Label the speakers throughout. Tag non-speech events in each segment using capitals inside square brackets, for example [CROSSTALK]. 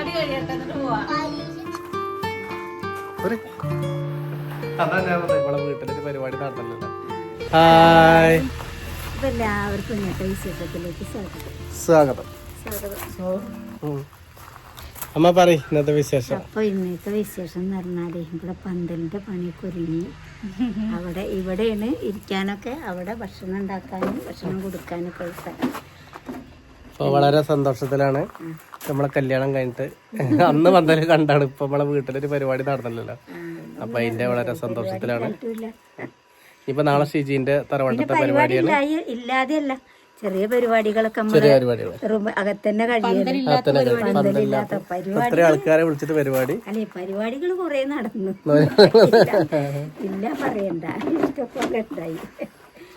Speaker 1: പരിപാടി കഴിയട്ടെ എന്നിട്ട് പോവാ.
Speaker 2: വീട്ടിലൊരു ഹായ്
Speaker 3: എല്ലാവർക്കും ഇന്നത്തെ വിശേഷത്തിലേക്ക് സ്വാഗതം.
Speaker 2: സ്വാഗതം. അമ്മ പറ ഇന്നത്തെ വിശേഷം.
Speaker 3: അപ്പൊ ഇന്നത്തെ വിശേഷം എന്ന് പറഞ്ഞാൽ ഇവിടെ പന്തലിന്റെ പണിയൊക്കെ ഒരുങ്ങി. അവിടെ ഇവിടെയാണ് ഇരിക്കാനൊക്കെ അവിടെ ഭക്ഷണം ഉണ്ടാക്കാനും ഭക്ഷണം കൊടുക്കാനൊക്കെ ഉള്ള സ്ഥലം.
Speaker 2: വളരെ സന്തോഷത്തിലാണ്. നമ്മളെ കല്യാണം കഴിഞ്ഞിട്ട് അന്ന് പന്തൽ കണ്ടാണ്. ഇപ്പൊ നമ്മളെ വീട്ടിലൊരു പരിപാടി നടന്നില്ലല്ലോ. അപ്പൊ അതിന്റെ വളരെ സന്തോഷത്തിലാണ്. ഇപ്പൊ നാളെ ഷിജീന്റെ തറവാട്ടത്തെ
Speaker 3: പരിപാടി
Speaker 2: പരിപാടിയാണ്.
Speaker 3: ഇല്ലാതെയല്ല. ചെറിയ പരിപാടികളൊക്കെ
Speaker 2: ചെറിയ പരിപാടികൾ
Speaker 3: അകത്തന്നെ
Speaker 2: ആൾക്കാരെ വിളിച്ചിട്ട് പരിപാടി.
Speaker 3: അല്ലെ പരിപാടികൾ കുറെ നടന്നു. [LAUGHS] ഇല്ല. പറയണ്ട. ഇഷ്ടപ്പോലെ ഉണ്ടായി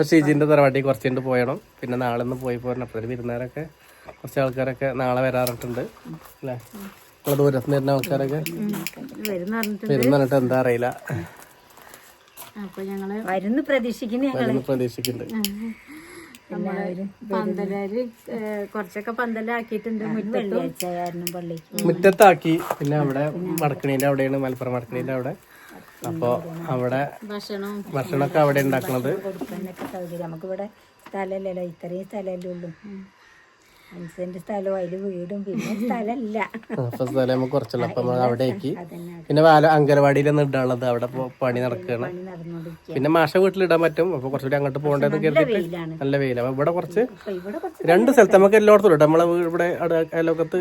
Speaker 2: ഷിജീന്റെ തറവാട്ടിൽ കുറച്ചുകൊണ്ട് പോയണം. പിന്നെ നാളെ ഒന്ന് പോയി പോരണം. വിരുന്നേരൊക്കെ കുറച്ച് ആൾക്കാരൊക്കെ നാളെ വരാറുണ്ട് അല്ലേ? നമ്മളെ ദൂരത്ത് നിന്ന് വരുന്ന ആൾക്കാരൊക്കെ വരുന്നിട്ട് എന്താ അറിയില്ല.
Speaker 3: അപ്പൊ ഞങ്ങൾ വരുന്ന് പ്രതീക്ഷിക്കുന്ന
Speaker 2: ഞങ്ങൾ. പ്രതീക്ഷിക്കുന്നുണ്ട്.
Speaker 1: കുറച്ചൊക്കെ പന്തലാക്കിയിട്ടുണ്ട്
Speaker 2: മുറ്റത്താക്കി പിന്നെ അവിടെ വടക്കണീന്റെ അവിടെയാണ് മലപ്പുറം വടക്കണീന്റെ അവിടെ. അപ്പൊ അവിടെ
Speaker 1: ഭക്ഷണം
Speaker 2: ഭക്ഷണമൊക്കെ അവിടെ ഉണ്ടാക്കണത്.
Speaker 3: നമുക്കിവിടെ സ്ഥലമല്ലല്ലോ ഇത്രയും സ്ഥലമല്ലേ ഉള്ളൂ. അഞ്ച് സെന്റ് സ്ഥലവും അതിൽ വീടും പിന്നെ സ്ഥലമില്ല
Speaker 2: അപ്പൊ സ്ഥലം നമുക്ക് കുറച്ചുള്ള അപ്പൊ നമ്മൾ അവിടേക്ക്. പിന്നെ വാല അങ്കലവാടിയിലൊന്നും ഇടാനുള്ളത് അവിടെ ഇപ്പൊ പണി നടക്കുകയാണ്
Speaker 3: പണി നടന്നുകൊണ്ടിരിക്കുക
Speaker 2: പിന്നെ മാഷ വീട്ടിൽ വീട്ടിലിടാൻ പറ്റും. അപ്പൊ കുറച്ചുകൂടി അങ്ങോട്ട് പോകേണ്ടത് കരുതിയിട്ട്
Speaker 3: വെയിലാണ്.
Speaker 2: നല്ല വെയില അപ്പൊ ഇവിടെ കുറച്ച്
Speaker 3: അപ്പൊ ഇവിടെ കുറച്ച്
Speaker 2: രണ്ട് സ്ഥലത്ത് നമുക്ക് എല്ലായിടത്തും ഇടാം. നമ്മളെ വീട് ഇവിടെ അട- അയലോക്കത്ത്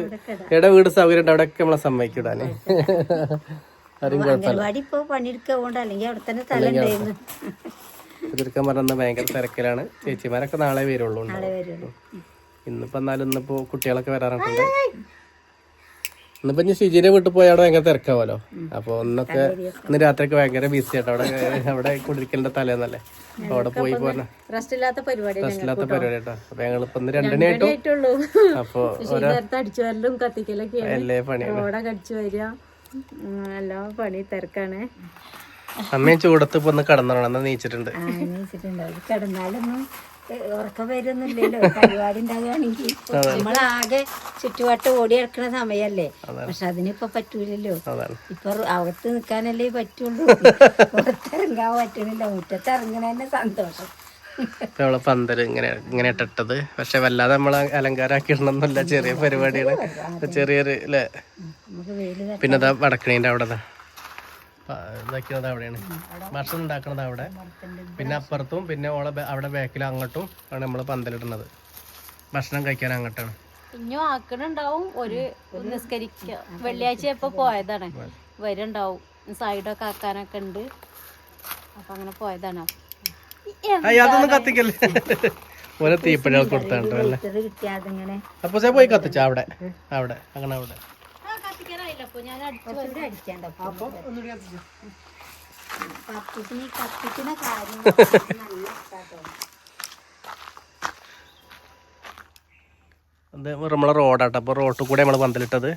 Speaker 2: ഇട. വീട് സൗകര്യം ഉണ്ട് അവിടെയൊക്കെ നമ്മളെ സമ്മതിക്കും ഇടാന്. ആരും കുഴപ്പമില്ല.
Speaker 3: അംഗൻവാടി ഇപ്പൊ പണിയെടുക്കൊണ്ട് അല്ലെങ്കിൽ അവിടെ തന്നെ സ്ഥലം ഉണ്ടായിരുന്നു.
Speaker 2: ചുരുക്കം പറഞ്ഞ ഭയങ്കര തിരക്കിലാണ്. ചേച്ചിമാരൊക്കെ നാളെ വരുള്ളൂ ഉണ്ടാവും.
Speaker 3: നാളെ വരുള്ളൂ.
Speaker 2: ഇന്നിപ്പോ എന്നാലും ഇന്നിപ്പോ കുട്ടികളൊക്കെ വരാറുണ്ട് ഇന്നിപ്പോ ഇനി ഷിജിന്റെ വീട്ടിൽ പോയി അവിടെ ഭയങ്കര തിരക്കാവല്ലോ. അപ്പൊ ഇന്നൊക്കെ ഇന്ന് രാത്രിയൊക്കെ ഭയങ്കര ബിസി ആട്ടോ. അവിടെ അവിടെ കുടിരിക്കലിന്റെ തലേന്നല്ലേ. അവിടെ പോയി പോരണ
Speaker 1: റെസ്റ്റ് ഇല്ലാത്ത പരിപാടി
Speaker 2: കേട്ടോ. അപ്പൊ ഞങ്ങൾ ഇപ്പൊ ഇന്ന് രണ്ടിനെ ആയിട്ടും
Speaker 1: ആയിട്ടുള്ളൂ
Speaker 2: അപ്പൊ
Speaker 1: അല്ലേ പണി വരലും കത്തിക്കലൊക്കെ
Speaker 2: എല്ലാ
Speaker 1: എല്ലാം പണി തിരക്കാണ്.
Speaker 2: അമ്മയും ചൂടത്ത് ഇപ്പൊ ഒന്ന് കടന്നോണം നീച്ചിട്ടുണ്ട്.
Speaker 3: കിടന്നാലൊന്നും ഏ, ഉറക്കം വരുന്നില്ലല്ലോ. പരിപാടി ഉണ്ടാകുകയാണെങ്കിൽ നമ്മളാകെ ചുറ്റുവട്ടം ഓടി നടക്കുന്ന സമയല്ലേ? പക്ഷെ അതിനിപ്പോ പറ്റൂലല്ലോ. ഇപ്പൊ അകത്ത് നിൽക്കാനല്ലേ പറ്റുള്ളൂ. [LAUGHS] പുറത്തിറങ്ങാൻ പറ്റണില്ല. മുറ്റത്ത് ഇറങ്ങണതന്നെ സന്തോഷം
Speaker 2: നമ്മളെ പന്തൽ ഇങ്ങനെ ഇങ്ങനെ ഇട്ടിട്ടത്. പക്ഷെ വല്ലാതെ നമ്മൾ അലങ്കാരാക്കി ഇടണമെന്നില്ല ചെറിയ പരിപാടിയാണ്. ചെറിയൊരു അല്ലേ പിന്നെ അതാ വടക്കണീന്റെ അവിടെ ഇതാക്കിയത് അവിടെയാണ്. ഭക്ഷണം ഉണ്ടാക്കുന്നത് അവിടെ. പിന്നെ അപ്പുറത്തും പിന്നെ ഓളെ അവിടെ ബാക്കിൽ അങ്ങോട്ടും ആണ് നമ്മൾ പന്തലിടുന്നത്. ഭക്ഷണം കഴിക്കാൻ അങ്ങോട്ടാണ്.
Speaker 1: ഇനിയും ആക്കണുണ്ടാവും. ഒരു നിസ്കരിക്ക വെള്ളിയാഴ്ച എപ്പോ പോയതാണ്. വരുണ്ടാവും. സൈഡൊക്കെ ആക്കാനൊക്കെ ഉണ്ട്. അപ്പൊ അങ്ങനെ പോയതാണ്.
Speaker 2: അതൊന്നും കത്തിക്കല്ലേ? ഓരോ തീപ്പഴ കൊടുത്താണ്ട് അല്ലേ?
Speaker 3: ഇത് കിട്ടിയാൽ അതിങ്ങനെ
Speaker 2: അപ്പൊ പോയി കത്തിച്ച അവിടെ? അവിടെ അങ്ങനെ അവിടെ.
Speaker 1: ഞാൻ
Speaker 3: അടിക്കണ്ട കത്തിക്കുന്ന കാര്യം [LAUGHS] നല്ല ഇഷ്ടാട്ടോ.
Speaker 2: അത് നമ്മളെ റോഡാട്ടോ. അപ്പൊ റോട്ടിൽ കൂടെ നമ്മൾ പന്തലിട്ടത്.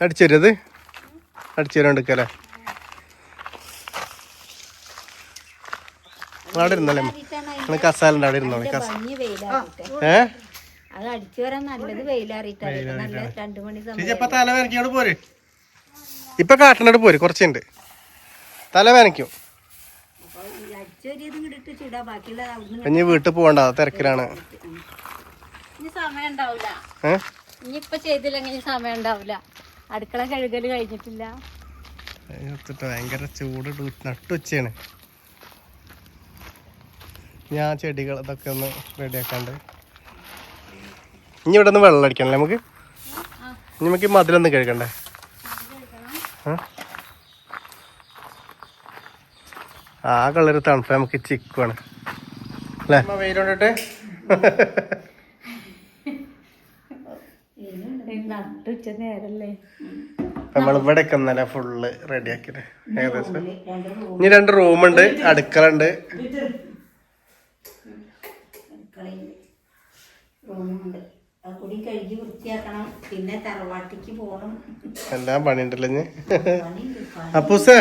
Speaker 2: അടിച്ചേരത് അടിച്ചേരണ്ടിക്കല്ലേ അവിടെ ഇരുന്നല്ലേ നിങ്ങൾ കസാലുണ്ട് അവിടെ ഇരുന്നോളെ. കസ ഏ?
Speaker 3: അത് അടിച്ചു വരാൻ നല്ലത് വെയിലാറിയിട്ടാണ് നല്ല രണ്ടു മണി സമയം
Speaker 2: പോര്. ഇപ്പൊ കാട്ടിനോട് പോര് കുറച്ചുണ്ട്. തല വേനയ്ക്കും. ഇനി വീട്ടിൽ പോകണ്ട തിരക്കിലാണ്.
Speaker 1: ഇനി സമയം ഉണ്ടാവില്ല
Speaker 2: ഏ?
Speaker 1: ഇനിയിപ്പൊ ചെയ്തില്ലെങ്കിൽ സമയം ഉണ്ടാവില്ല അടുക്കള കഴുകൽ കഴിഞ്ഞിട്ടില്ല.
Speaker 2: ഭയങ്കര ചൂട് നട്ടുച്ചയാണ് ഞാൻ ചെടികൾ ഇതൊക്കെ ഒന്ന് റെഡിയാക്കാണ്ട്. ഇനി ഇവിടെ നിന്ന് വെള്ളം അടിക്കണം നമുക്ക്? ഇനി നമുക്ക് ഈ കഴിക്കണ്ടേ ആ? കളറ് തണുപ്പ് നമുക്ക് ചിക്കുവാണ്. അല്ലേ? വെയിലുണ്ടിട്ട് നമ്മളിവിടെ ഇന്നലെ ഫുള്ള് റെഡിയാക്കിട്ട് ഏകദേശം. ഇനി രണ്ട് റൂമുണ്ട് അടുക്കള ഉണ്ട്
Speaker 3: റൂമുണ്ട് അത് കൂടി കഴുകി വൃത്തിയാക്കണം. പിന്നെ തറവാട്ടിക്ക് പോകണം
Speaker 2: എല്ലാം പണിയുണ്ടല്ലോ അപ്പൂസേ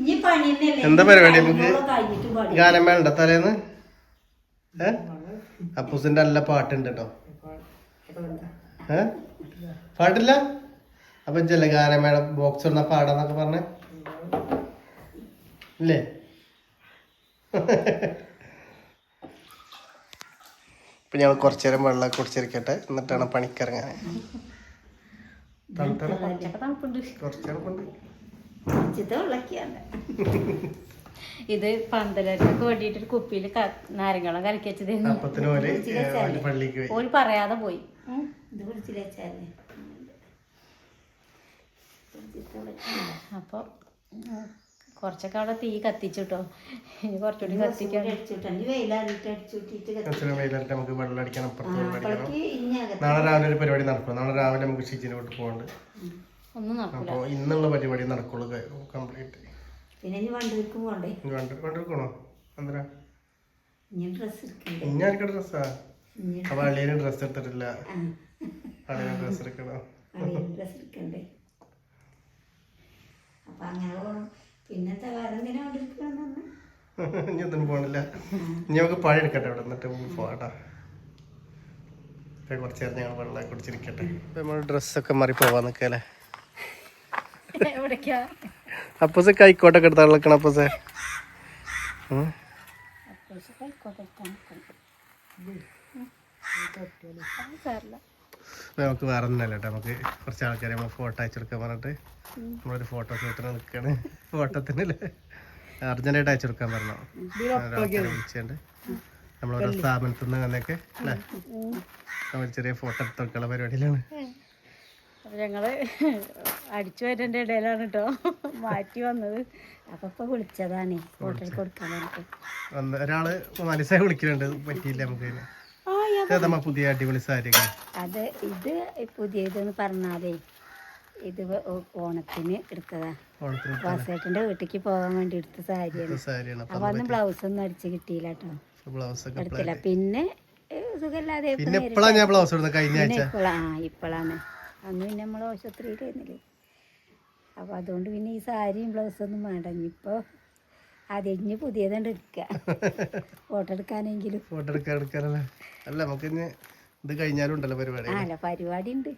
Speaker 3: ഇനി പണി
Speaker 2: എന്താ പരിപാടി നമുക്ക്
Speaker 3: കഴിഞ്ഞിട്ട് പണി.
Speaker 2: ഗാനം വേണ്ട തലേന്ന്? അപ്പൂസിന്റെ നല്ല പാട്ടുണ്ട് കേട്ടോ. പാട്ടില്ല അപ്പൊ ജലഗാനമേള ബോക്സ് ഇടുന്ന പാടാന്നൊക്കെ പറഞ്ഞേ? ഇല്ലേ? ഇപ്പൊ ഞങ്ങൾ കുറച്ചു നേരം വെള്ളം കുടിച്ചിരിക്കട്ടെ. എന്നിട്ടാണ് പണിക്കിറങ്ങാൻ.
Speaker 1: ഇത് പന്തലൊക്കെ വേണ്ടിയിട്ട് ഒരു കുപ്പിയിൽ നാരങ്ങളും കലക്കി വെച്ചത്.
Speaker 2: ഓൽ പള്ളിക്ക് പോയി.
Speaker 1: ഓര് പറയാതെ പോയി.
Speaker 3: ഇത്
Speaker 1: കുറച്ചൊക്കെ അവിടെ തീ കത്തിച്ചിട്ടോ. ഇനി കുറച്ചുകൂടി കത്തിക്കാൻ.
Speaker 2: നമുക്ക് വെള്ളം അടിക്കണം അപ്പുറത്ത് വെള്ളം അടിക്കണം. നാളെ രാവിലെ ഒരു പരിപാടി നടക്കും. നാളെ രാവിലെ നമുക്ക് ഷിജിനെ വിട്ട് പോകണ്ട്.
Speaker 1: അപ്പൊ
Speaker 2: അപ്പോൾ ഇന്നുള്ള പരിപാടി നടക്കുള്ളൂ കംപ്ലീറ്റ്.
Speaker 3: പിന്നെ ഇനി വണ്ടിക്ക്
Speaker 2: ആർക്കും ഡ്രസ്സാ അപ്പൊ അളിയന് ഡ്രസ്സ് എടുത്തിട്ടില്ല. അളിയന് ഡ്രസ് എടുക്കണം?
Speaker 3: ഡ്രസ്സ് എടുക്കണ്ടേ? അപ്പൊ അങ്ങനെ പിന്നത്തെ
Speaker 2: ഇനി ഒന്നും പോണില്ല ഇനി നമുക്ക് പഴം എടുക്കട്ടെ അവിടെ എന്നിട്ട് പോവാട്ടാ കുറച്ച് നേരം ഞങ്ങൾ വെള്ളം കുടിച്ചിരിക്കട്ടെ നമ്മൾ ഡ്രസ്സൊക്കെ മാറി പോവാൻ നിൽക്കല്ലേ അപ്പൂസ് കൈക്കോട്ടൊക്കെ എടുത്താൽ നിൽക്കണം അപ്പൂസേ ഉം. ഇപ്പൊ നമുക്ക് വേറെ ഒന്നല്ല കേട്ടോ. നമുക്ക് കുറച്ച് ആൾക്കാരെ നമ്മൾ ഫോട്ടോ അയച്ചെടുക്കാൻ പറഞ്ഞിട്ട് നമ്മളൊരു ഫോട്ടോ ഷൂട്ടിന് നിൽക്കാണ് ഫോട്ടോത്തിനല്ലേ അർജന്റായിട്ട് അയച്ചെടുക്കാൻ പറഞ്ഞു. വിളിച്ചുകൊണ്ട് നമ്മളോരോ സ്ഥാപനത്തിൽ നിന്ന് വന്നൊക്കെ അല്ലേ? നമ്മൾ ചെറിയ ഫോട്ടോ എടുത്തൊക്കെയുള്ള പരിപാടിയിലാണ്.
Speaker 1: ഞങ്ങൾ അടിച്ചു വരേണ്ട ഇടയിലാണ് കേട്ടോ. മാറ്റി വന്നത്.
Speaker 3: അപ്പൊ ഇപ്പൊ വിളിച്ചതാണ്. ഹോട്ടലിൽ കൊടുക്കാൻ പറഞ്ഞിട്ട്.
Speaker 2: വന്ന് ഒരാൾ മനസ്സായി വിളിക്കുന്നുണ്ട് പറ്റിയില്ല നമുക്ക് ഇതിന്. ഏതമ്മ പുതിയ അടിപൊളി സാരിയൊക്കെ
Speaker 3: അത് ഇത് പുതിയതെന്ന് പറഞ്ഞാലേ ഇത് ഓണത്തിന് എടുത്തതാ. വാസേട്ടന്റെ വീട്ടിലേക്ക് പോകാൻ വേണ്ടി എടുത്ത സാരിയാണ്.
Speaker 2: അപ്പൊ
Speaker 3: അന്ന് ബ്ലൗസ് ഒന്നും അടിച്ച് കിട്ടിയില്ല കേട്ടോ എടുത്തില്ല. പിന്നെ സുഖമില്ലാതെ
Speaker 2: പിന്നെ എപ്പോഴാണ് ഞാൻ ബ്ലൗസ് ഇടുന്നത്? കഴിഞ്ഞ ആഴ്ച.
Speaker 3: ഇപ്പോഴാ ആ ഇപ്പോഴാണ് അന്ന് പിന്നെ നമ്മൾ ആശുപത്രിയിലായിരുന്നില്ലേ. അപ്പൊ അതുകൊണ്ട് പിന്നെ ഈ സാരിയും ബ്ലൗസൊന്നും വേണ്ട. ഇനിയിപ്പോ അതിഞ്ഞ് പുതിയതുണ്ട് എടുക്കുക ഫോട്ടോ എടുക്കാനെങ്കിലും
Speaker 2: ഫോട്ടോ എടുക്കാൻ എടുക്കാനല്ലേ അല്ല നമുക്ക് ഇനി ഇത് കഴിഞ്ഞാലും ഉണ്ടല്ലോ പരിപാടി.
Speaker 3: ആ അല്ല പരിപാടി ഉണ്ട്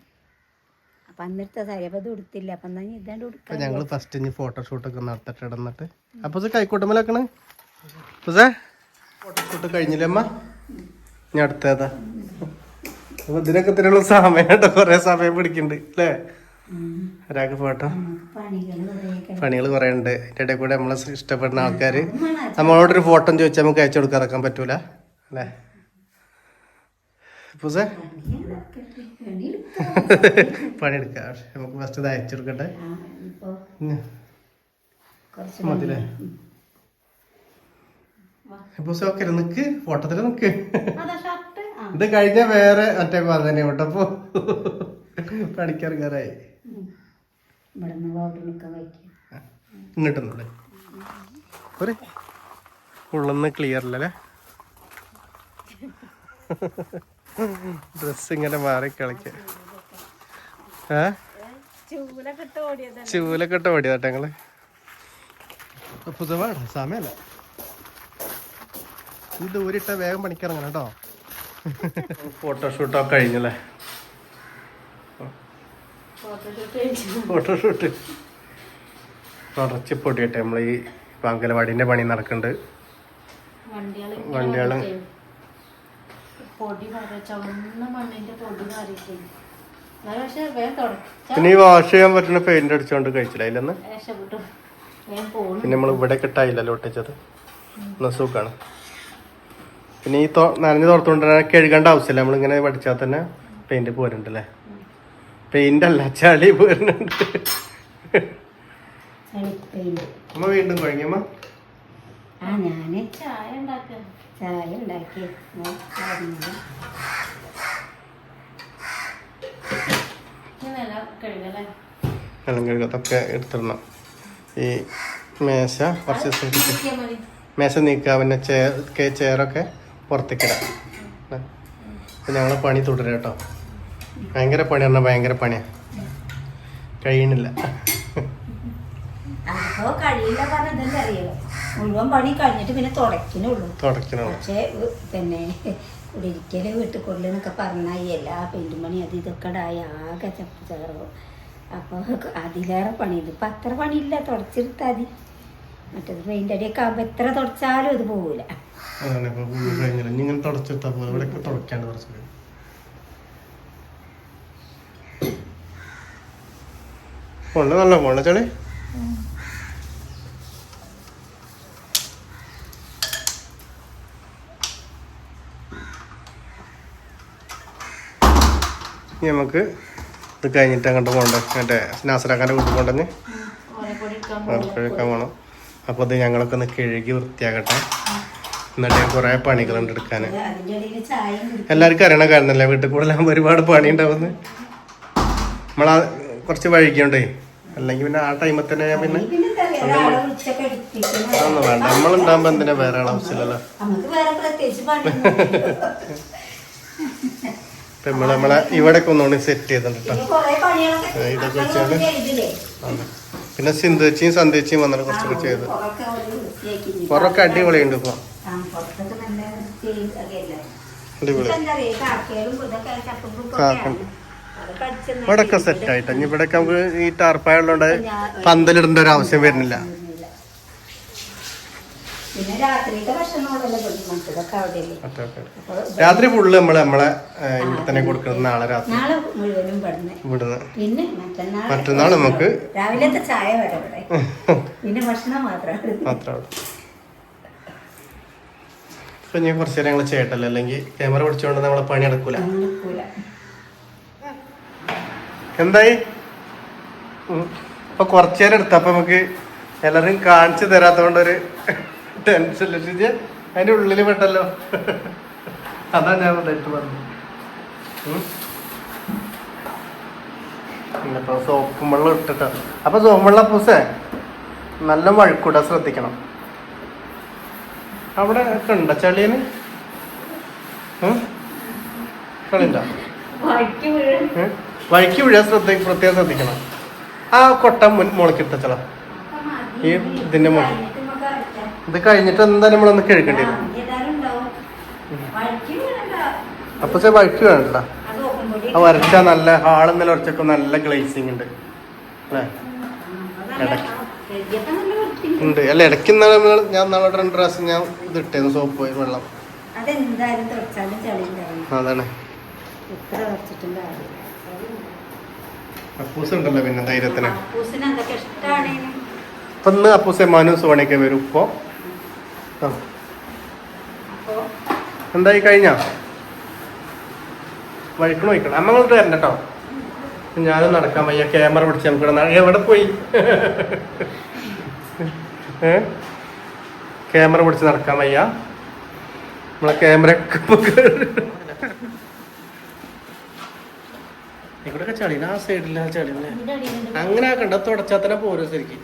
Speaker 3: അപ്പൊ അന്നെടുത്ത സരിയപ്പത് ഉടുത്തില്ല. അപ്പൊ എന്നാ ഇതാണ്ട്
Speaker 2: കൊടുക്കാം
Speaker 3: ഞങ്ങൾ
Speaker 2: ഞങ്ങൾ ഫസ്റ്റ് ഇനി ഫോട്ടോഷൂട്ടൊക്കെ നടത്തിട്ട് ഇടന്നിട്ട് അപ്പൊ കൈക്കോട്ടമ്മലാക്കണേ ഫോട്ടോഷൂട്ട് കഴിഞ്ഞില്ലേ അമ്മ? ഞാൻ അടുത്തേതാ. അപ്പൊ ഇതിനൊക്കെ ഇതിനുള്ള സമയം കേട്ടോ. കൊറേ സമയം പിടിക്കുന്നുണ്ട് അല്ലേ? ഒരാൾക്ക് ഫോട്ടോ
Speaker 3: പണികൾ കുറേ
Speaker 2: ഉണ്ട്. അതിന്റെ ഇടയിൽ കൂടെ നമ്മളെ ഇഷ്ടപ്പെടുന്ന ആൾക്കാര് നമ്മളോടൊരു ഫോട്ടോ ചോദിച്ചാൽ നമുക്ക് അയച്ചു കൊടുക്കാൻ ഇറക്കാൻ പറ്റൂല അല്ലേ? പൂസേ? പണിയെടുക്കാം. നമുക്ക് ഫസ്റ്റ് ഇത് അയച്ചു കൊടുക്കട്ടെ. മതില്ലേ പൂസ ഓക്കെ നിക്ക്. ഫോട്ടോത്തിൽ നിക്ക്. ഇത് കഴിഞ്ഞ വേറെ മറ്റേ തന്നെ കേട്ടപ്പോ പണിക്കിറങ്ങാറായി
Speaker 3: ഇവിടെ നിന്ന് പൗഡർ നിൽക്കാൻ വയ്ക്കും.
Speaker 2: ഇങ്ങോട്ടൊന്നുള്ളേ ഒരു ഉള്ളൊന്ന് ക്ലിയർ അല്ലല്ലേ ഡ്രസ് ഇങ്ങനെ മാറി കളിക്ക. ഏ?
Speaker 1: ചൂലൊക്കെ ഇട്ട് ഓടിയത്
Speaker 2: ചൂലൊക്കെ ഇട്ട് ഓടിയതാട്ടെ ഞങ്ങൾ പുതുവാട സമയല്ല ഇത് ഊരിട്ട വേഗം പണിക്കിറങ്ങണം കേട്ടോ. ഫോട്ടോഷൂട്ടോ കഴിഞ്ഞല്ലേ? ഫോട്ടോഷൂട്ട് കുറച്ച് പൊടിയട്ടെ നമ്മൾ ഈ അങ്കലവാടിന്റെ പണി നടക്കുന്നുണ്ട്
Speaker 1: തുടച്ച
Speaker 2: പിന്നെ ഈ വാഷ് ചെയ്യാൻ പറ്റുന്ന പെയിന്റ് അടിച്ചോണ്ട് കഴിച്ചില്ല അതിലൊന്ന്?
Speaker 1: രക്ഷപ്പെട്ടു. വേഗം പോണു.
Speaker 2: പിന്നെ നമ്മൾ ഇവിടെ കിട്ടായില്ലല്ലോ ഒട്ടിച്ചത്. സുഖാണ്. പിന്നെ ഈ നനഞ്ഞു തോർത്തുകൊണ്ട് കഴുകേണ്ട ആവശ്യമില്ല. നമ്മളിങ്ങനെ പഠിച്ചാൽ തന്നെ പെയിന്റ് പോരുന്നുണ്ട് അല്ലേ പെയിന്റ് അല്ല ചളി
Speaker 3: ചളിപ്പയിൽ
Speaker 2: അമ്മ വീണ്ടും കുഴങ്ങിയമ്മ
Speaker 3: ആ ഞാൻ
Speaker 1: ചായ
Speaker 3: ചായ ഉണ്ടാക്കി.
Speaker 2: വെള്ളം കഴുകത്തൊക്കെ എടുത്തിടണം. ഈ മേശ കുറച്ച് ദിവസം മേശ നീക്കുക പിന്നെ ചെയർ ചെയറൊക്കെ പുറത്തേക്കിടാം ഞങ്ങൾ പണി കേട്ടോ ഭയങ്കര പണിയാണ് ഭയങ്കര പണിയാ. കഴിയണില്ല.
Speaker 3: മുഴുവൻ പണി കഴിഞ്ഞിട്ട് പിന്നെ
Speaker 2: തുടക്കിനുള്ളൂ
Speaker 3: പക്ഷേ പിന്നെ കുടിയിരിക്കൽ വീട്ടിൽ കൊള്ളുന്നൊക്കെ പറഞ്ഞാൽ എല്ലാ പെയിന്റും പണി അത് ഇതൊക്കെ ആയി ആകെ ചപ്പ് ചേർവും അപ്പോൾ അതിലേറെ പണി ഇതിപ്പോൾ അത്ര പണിയില്ല തുടച്ചെടുത്താൽ മതി. മറ്റേത് പെയിന്റ് അടിയൊക്കെ ആകുമ്പോൾ എത്ര തുടച്ചാലും ഇത് പോകില്ല
Speaker 2: അതാണ് ഇപ്പൊ ഫുള്ള് കഴിഞ്ഞില്ല ഇങ്ങനെ തുടച്ചിട്ടാ പോലെ ഇവിടെയൊക്കെ തുടയ്ക്കാണ്ട് കുറച്ച് പൊണ്ണ് നല്ല പൊണ്ണ് ചെളി. ഇനി നമുക്ക് ഇത് കഴിഞ്ഞിട്ട് അങ്ങോട്ട് പോകണ്ടേ? മറ്റേ നാസറാക്കാന്റെ കൂട്ടി
Speaker 1: ഓലക്കൊടി എടുക്കാൻ
Speaker 2: വേണം അപ്പോൾ ഇത് ഞങ്ങളൊക്കെ ഒന്ന് കഴുകി വൃത്തിയാക്കട്ടെ. എന്നിട്ട് ഞാൻ കുറേ പണികളുണ്ട് എടുക്കാൻ. എല്ലാവർക്കും അറിയണ കാരണല്ലേ വീട്ടിൽ കൂടെ ആകുമ്പോൾ ഒരുപാട് പണി ഉണ്ടാവുന്നത് നമ്മളാ കുറച്ച് വൈകിയോണ്ടേ. അല്ലെങ്കിൽ പിന്നെ ആ ടൈമിൽ തന്നെ ഞാൻ പിന്നെ അതൊന്നും വേണ്ട. നമ്മളുണ്ടാകുമ്പോൾ എന്തിനാ വേറെ ആവശ്യമില്ലല്ലോ
Speaker 3: ഇപ്പൊ വേറെ നമ്മളെ
Speaker 2: ഇവിടെ ഒക്കെ നമ്മളെ ഒന്നുകൂടി സെറ്റ് ചെയ്തിട്ടുണ്ട് കേട്ടോ ഇതൊക്കെ വെച്ചാൽ പിന്നെ സിന്ധുച്ചിയും സന്ധ്യച്ചിയും വന്നിട്ട് കുറച്ചൊക്കെ ചെയ്ത്.
Speaker 3: പുറമൊക്കെ
Speaker 2: അടിപൊളിയുണ്ട്
Speaker 3: ഇപ്പൊ.
Speaker 2: അടിപൊളി.
Speaker 3: ഇപ്പൊ
Speaker 2: ഇവിടെയൊക്കെ സെറ്റ് ആയിട്ട് ഇനി ഇവിടെയൊക്കെ നമുക്ക് ഈ ടാർപ്പായുള്ളതുകൊണ്ട് പന്തലിടേണ്ട ഒരു ആവശ്യം വരുന്നില്ല. രാത്രി ഫുള്ള് നമ്മൾ നമ്മളെ ഇവിടെ തന്നെ കൊടുക്കുന്നത് നാളെ രാത്രി. ഇവിടുന്ന്.
Speaker 3: മറ്റന്നാൾ
Speaker 2: നമുക്ക്
Speaker 3: രാവിലത്തെ ചായ വരെ [LAUGHS] പിന്നെ ഭക്ഷണം മാത്രമേ
Speaker 2: മാത്രമാണ് ഇപ്പൊ ഞാൻ കുറച്ചു നേരം ഞങ്ങൾ ചേട്ടല്ല അല്ലെങ്കിൽ ക്യാമറ പിടിച്ചോണ്ട് നമ്മളെ പണി നടക്കൂല. എന്തായി. ഇപ്പൊ കുറച്ചു നേരം എടുത്ത? അപ്പൊ നമുക്ക് എല്ലാവരും കാണിച്ചു തരാത്തോണ്ട് ഒരു ടെൻഷൻ ലക്ഷിച്ച് അതിന്റെ ഉള്ളിൽ പെട്ടല്ലോ. അതാ ഞാൻ ഇട്ട് പറഞ്ഞു ഇപ്പൊ സോപ്പും വെള്ളം ഇട്ടിട്ട്. അപ്പൊ സോപ്പും വെള്ളം പൂസേ നല്ല വഴുക്കൂടാ ശ്രദ്ധിക്കണം. അവിടെ ഒക്കെ ഉണ്ടോ ചളിയന് കളിണ്ടോ?
Speaker 3: വഴിക്ക്?
Speaker 2: വീഴാൻ ശ്രദ്ധ പ്രത്യേകം ശ്രദ്ധിക്കണം. ആ കൊട്ട മുൻ മുളക്കിട്ടച്ചള ഈ ഇതിന്റെ
Speaker 3: അരക്കാം.
Speaker 2: ഇത് കഴിഞ്ഞിട്ട് എന്താ നമ്മളൊന്ന്
Speaker 3: കിഴക്കേണ്ടി
Speaker 2: വരും. അപ്പൊ ചെ വഴിക്ക്
Speaker 3: പൊടി
Speaker 2: ആ വരച്ച നല്ല ഹാളെന്നല്ല ഉറച്ചൊക്കെ നല്ല ഗ്ലേസിങ് ഉണ്ട്. അല്ലേ?
Speaker 3: ഇടയ്ക്ക്.
Speaker 2: ഉണ്ട്. അല്ല ഇടയ്ക്ക് ഇന്നാൾ ഞാൻ നാളെ രണ്ട് പ്രാവശ്യം ഞാൻ ഇത് ഇട്ടേന്ന് സോപ്പ് പോയി വെള്ളം അതാണ്. അപ്പൂസ് ഉണ്ടല്ലോ പിന്നെ ധൈര്യത്തിന്
Speaker 3: ഒന്ന്
Speaker 2: അപ്പൊ ഇന്ന് അപ്പൂസെ മനു സോണിയൊക്കെ വരും ഇപ്പോ. എന്തായി കഴിഞ്ഞ? വഴിക്കണോ വയ്ക്കണം അമ്മ അങ്ങോട്ട് വരണ്ട കേട്ടോ. ഞാനും നടക്കാൻ വയ്യ. ക്യാമറ പിടിച്ച് നമുക്ക് എവിടെ പോയി? ഏ? ക്യാമറ പിടിച്ച് നടക്കാൻ വയ്യ. നമ്മളെ ക്യാമറ ഇവിടെയൊക്കെ ചളിന ആ സൈഡിൽ ആ ചളിനെ. അങ്ങനെ ആക്കണ്ട തുടച്ചാൽ തന്നെ പോരോ ശരിക്കും.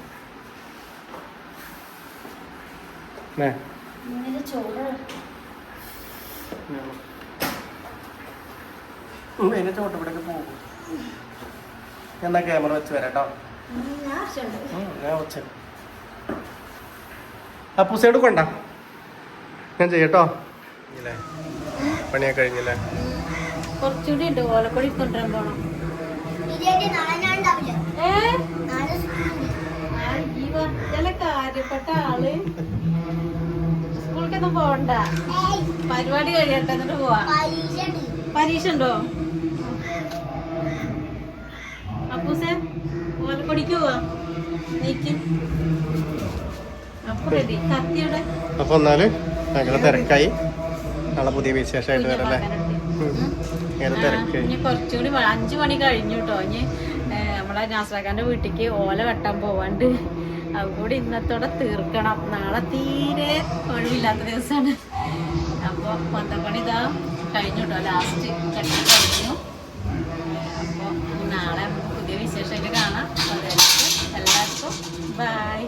Speaker 2: അതിന്റെ ചോട്ട് ഇവിടെ പോകും. എന്നാ ക്യാമറ വെച്ച് വരാം കേട്ടോ.
Speaker 1: ഞാൻ
Speaker 2: വെച്ച് അപ്പൂസയോട് കൊണ്ട. ഞാൻ ചെയ്യട്ടോ പണിയാ പണിയൊക്കെ കഴിഞ്ഞില്ലേ?
Speaker 1: കുറച്ചുകൂടി ഉണ്ട്. ഓലക്കൊടി കൊണ്ടുവരാൻ പോണം. ഈ വർത്തല കാര്യപ്പെട്ട ആൾ സ്കൂളിലേക്കൊന്നും പോവണ്ട
Speaker 4: ഏയ്.
Speaker 1: പരിപാടി കഴിയട്ടെ എന്നിട്ട് പോവാ.
Speaker 4: പരീക്ഷ ഉണ്ട്?
Speaker 1: അപ്പൂസേ ഓലക്കൊടിക്ക് പോവാ. നീക്ക്. അപ്പൊ
Speaker 2: എന്നാൽ ഭയങ്കര തിരക്കായി. നാളെ പുതിയ വിശേഷമായിട്ട് വരല്ലേ
Speaker 1: ഇനി കുറച്ചുകൂടി അഞ്ചു മണി കഴിഞ്ഞു കേട്ടോ ഇനി നമ്മളെ നാസറാക്കാന്റെ വീട്ടിക്ക് ഓല വെട്ടാൻ പോവാണ്ട്. അതുകൂടി ഇന്നത്തോടെ തീർക്കണം. നാളെ തീരെ ഒഴിവില്ലാത്ത ദിവസമാണ് അപ്പോൾ പന്തപ്പണി ഇതാ കഴിഞ്ഞു കേട്ടോ ലാസ്റ്റ് കെട്ടാൻ കഴിഞ്ഞു. അപ്പോൾ നാളെ നമുക്ക് പുതിയ വിശേഷമായിട്ട് കാണാം. എല്ലാവർക്കും. ബൈ